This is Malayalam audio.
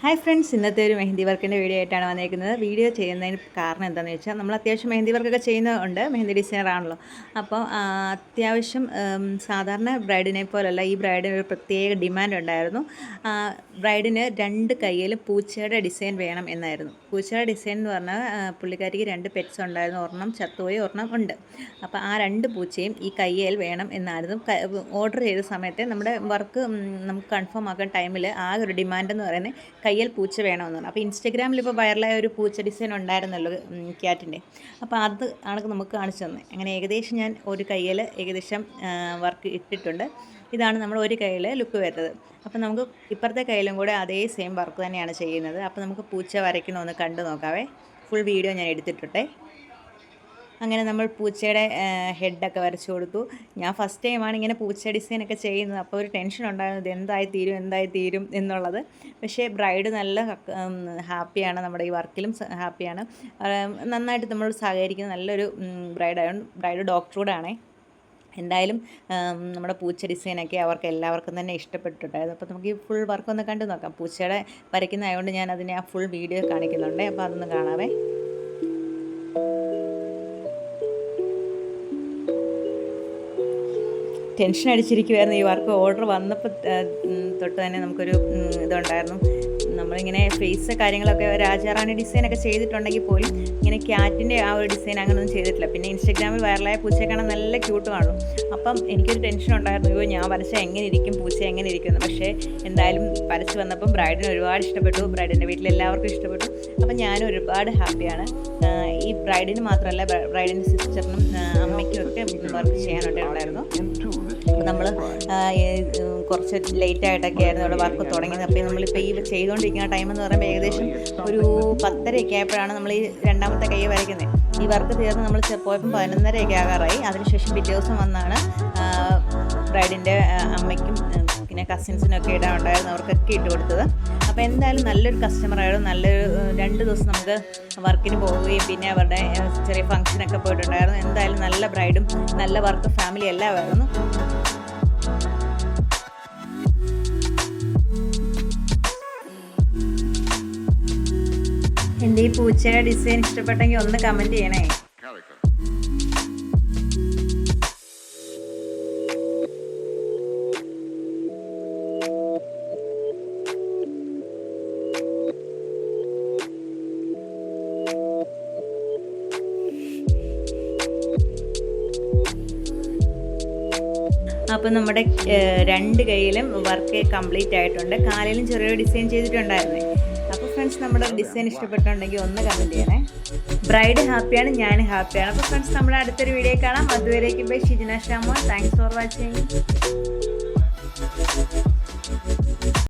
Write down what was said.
ഹായ് ഫ്രണ്ട്സ് ഇന്നത്തെ ഒരു മെഹന്തി വർക്കിന്റെ വീഡിയോ ആയിട്ടാണ് വന്നിരിക്കുന്നത്. വീഡിയോ ചെയ്യുന്നതിന് കാരണം എന്താണെന്ന് വെച്ചാൽ നമ്മൾ അത്യാവശ്യം മെഹന്തി വർക്കൊക്കെ ചെയ്യുന്നുണ്ട് മെഹന്തി ഡിസൈനർ ആണല്ലോ. അപ്പോൾ അത്യാവശ്യം സാധാരണ ബ്രൈഡിനെ പോലല്ല ഈ ബ്രൈഡിന് ഒരു പ്രത്യേക ഡിമാൻഡ് ഉണ്ടായിരുന്നു. ബ്രൈഡിന് രണ്ട് കയ്യിലും പൂച്ചയുടെ ഡിസൈൻ വേണം എന്നായിരുന്നു. പൂച്ചയുടെ ഡിസൈൻ എന്ന് പറഞ്ഞാൽ പുള്ളിക്കാരിക്ക് രണ്ട് പെറ്റ്സ് ഉണ്ടായിരുന്നു. ഒരെണ്ണം ചത്തുപോയി ഒരെണ്ണം ഉണ്ട്. അപ്പോൾ ആ രണ്ട് പൂച്ചയും ഈ കയ്യിൽ വേണം എന്നായിരുന്നു. ഓർഡർ ചെയ്ത സമയത്തെ നമ്മുടെ വർക്ക് നമുക്ക് കൺഫേം ആക്കാൻ ടൈമിൽ ആ ഒരു ഡിമാൻഡ് എന്ന് പറയുന്നത് കയ്യിൽ പൂച്ച വേണമെന്ന് പറഞ്ഞു. അപ്പോൾ ഇൻസ്റ്റഗ്രാമിൽ ഇപ്പോൾ വൈറലായ ഒരു പൂച്ച ഡിസൈൻ ഉണ്ടായിരുന്നല്ലോ ക്യാറ്റിന്റെ അപ്പോൾ അത് ആണ് നമുക്ക് കാണിച്ചു തന്നെ അങ്ങനെ ഏകദേശം ഞാൻ ഒരു കയ്യിൽ ഏകദേശം വർക്ക് ഇട്ടിട്ടുണ്ട്. ഇതാണ് നമ്മൾ ഒരു കയ്യിൽ ലുക്ക് വരുന്നത്. അപ്പോൾ നമുക്ക് ഇപ്പുറത്തെ കയ്യിലും കൂടെ അതേ സെയിം വർക്ക് തന്നെയാണ് ചെയ്യുന്നത്. അപ്പോൾ നമുക്ക് പൂച്ച വരയ്ക്കണമെന്ന് കണ്ടു നോക്കാവേ. ഫുൾ വീഡിയോ ഞാൻ എടുത്തിട്ടുണ്ടേ. അങ്ങനെ നമ്മൾ പൂച്ചയുടെ ഹെഡൊക്കെ വരച്ചു കൊടുത്തു. ഞാൻ ഫസ്റ്റ് ടൈമാണ് ഇങ്ങനെ പൂച്ച ഡിസൈനൊക്കെ ചെയ്യുന്നത്. അപ്പോൾ ഒരു ടെൻഷൻ ഉണ്ടായിരുന്നു. ഇത് എന്തായി തീരും എന്തായി തീരും എന്നുള്ളത്. പക്ഷേ ബ്രൈഡ് നല്ല ഹാപ്പിയാണ് നമ്മുടെ ഈ വർക്കിലും ഹാപ്പിയാണ് നന്നായിട്ട് നമ്മൾ സഹകരിക്കുന്ന നല്ലൊരു ബ്രൈഡായതുകൊണ്ട് ബ്രൈഡ് ആണേ. എന്തായാലും നമ്മുടെ പൂച്ച ഡിസൈനൊക്കെ അവർക്ക് എല്ലാവർക്കും തന്നെ ഇഷ്ടപ്പെട്ടിട്ടുണ്ടായിരുന്നു. അപ്പോൾ നമുക്ക് ഈ ഫുൾ വർക്ക് ഒന്ന് കണ്ടു നോക്കാം. പൂച്ചയുടെ വരയ്ക്കുന്നതായതുകൊണ്ട് ഞാൻ അതിനെ ആ ഫുൾ വീഡിയോ കാണിക്കുന്നുണ്ട്. അപ്പോൾ അതൊന്ന് കാണാവേ. ടെൻഷൻ അടിച്ചിരിക്കുമായിരുന്നു ഈ വർക്ക്. ഓർഡർ വന്നപ്പോൾ തൊട്ട് തന്നെ നമുക്കൊരു ഇതുണ്ടായിരുന്നു. നമ്മളിങ്ങനെ ഫേസ് കാര്യങ്ങളൊക്കെ രാജാറാണി ഡിസൈനൊക്കെ ചെയ്തിട്ടുണ്ടെങ്കിൽ പോലും ഇങ്ങനെ ക്യാറ്റിന്റെ ആ ഒരു ഡിസൈൻ അങ്ങനെയൊന്നും ചെയ്തിട്ടില്ല. പിന്നെ ഇൻസ്റ്റഗ്രാമിൽ വൈറലായ പൂച്ചയെ കാണാൻ നല്ല ക്യൂട്ട് കാണും. അപ്പം എനിക്കൊരു ടെൻഷൻ ഉണ്ടായിരുന്നു. അയ്യോ ഞാൻ വരച്ചാൽ എങ്ങനെ ഇരിക്കും പൂച്ച എങ്ങനെ ഇരിക്കും എന്ന് പക്ഷേ എന്തായാലും വരച്ച് വന്നപ്പം ബ്രൈഡിന് ഒരുപാട് ഇഷ്ടപ്പെട്ടു. ബ്രൈഡിന്റെ വീട്ടിൽ എല്ലാവർക്കും ഇഷ്ടപ്പെട്ടു. അപ്പം ഞാനും ഒരുപാട് ഹാപ്പിയാണ്. ഈ ബ്രൈഡിന് മാത്രമല്ല ബ്രൈഡിന്റെ സിസ്റ്ററിനും അമ്മയ്ക്കും ഒക്കെ വർക്ക് ചെയ്യാനുണ്ടായിരുന്നു അപ്പോൾ നമ്മൾ കുറച്ച് ലേറ്റ് ആയിട്ടൊക്കെ ആയിരുന്നു അവിടെ വർക്ക് തുടങ്ങിയത്. അപ്പോൾ നമ്മളിപ്പോൾ ഈ ചെയ്തുകൊണ്ടിരിക്കുന്ന ടൈം എന്ന് പറയുമ്പോൾ ഏകദേശം ഒരു പത്തരയൊക്കെ ആയപ്പോഴാണ് നമ്മൾ ഈ രണ്ടാമത്തെ കൈ വരയ്ക്കുന്നത് ഈ വർക്ക് തീർന്ന് നമ്മൾ പോയപ്പോൾ പതിനൊന്നരയൊക്കെ ആകാറായി. അതിനുശേഷം പിറ്റേ ദിവസം വന്നാണ് ബ്രൈഡിന്റെ അമ്മയ്ക്കും പിന്നെ കസിൻസിനൊക്കെ ഇടാൻ ഉണ്ടായിരുന്നു അവർക്കൊക്കെ ഇട്ട് കൊടുത്തത്. അപ്പോൾ എന്തായാലും നല്ലൊരു കസ്റ്റമർ ആയിരുന്നു. നല്ലൊരു രണ്ട് ദിവസം നമുക്ക് വർക്കിന് പോവുകയും പിന്നെ അവരുടെ ചെറിയ ഫംഗ്ഷനൊക്കെ പോയിട്ടുണ്ടായിരുന്നു. എന്തായാലും നല്ല ബ്രൈഡും നല്ല വർക്ക് ഫാമിലി എല്ലാമായിരുന്നു. എന്റെ ഈ പൂച്ചയുടെ ഡിസൈൻ ഇഷ്ടപ്പെട്ടെങ്കിൽ ഒന്ന് കമന്റ് ചെയ്യണേ. അപ്പോൾ നമ്മുടെ രണ്ട് കയ്യിലും വർക്ക് കംപ്ലീറ്റ് ആയിട്ടുണ്ട്. കാലിലും ചെറിയൊരു ഡിസൈൻ ചെയ്തിട്ടുണ്ടായിരുന്നേ. ഫ്രണ്ട്സ് നമ്മുടെ ഡിസൈൻ ഇഷ്ടപ്പെട്ടുണ്ടെങ്കിൽ ഒന്ന് കമന്റ് ചെയ്യണേ. ബ്രൈഡ് ഹാപ്പിയാണ് ഞാൻ ഹാപ്പിയാണ് അപ്പോൾ ഫ്രണ്ട്സ് നമ്മുടെ അടുത്തൊരു വീഡിയോ കാണാം. അതുവരേക്കും bye Shijina Shamon thanks for watching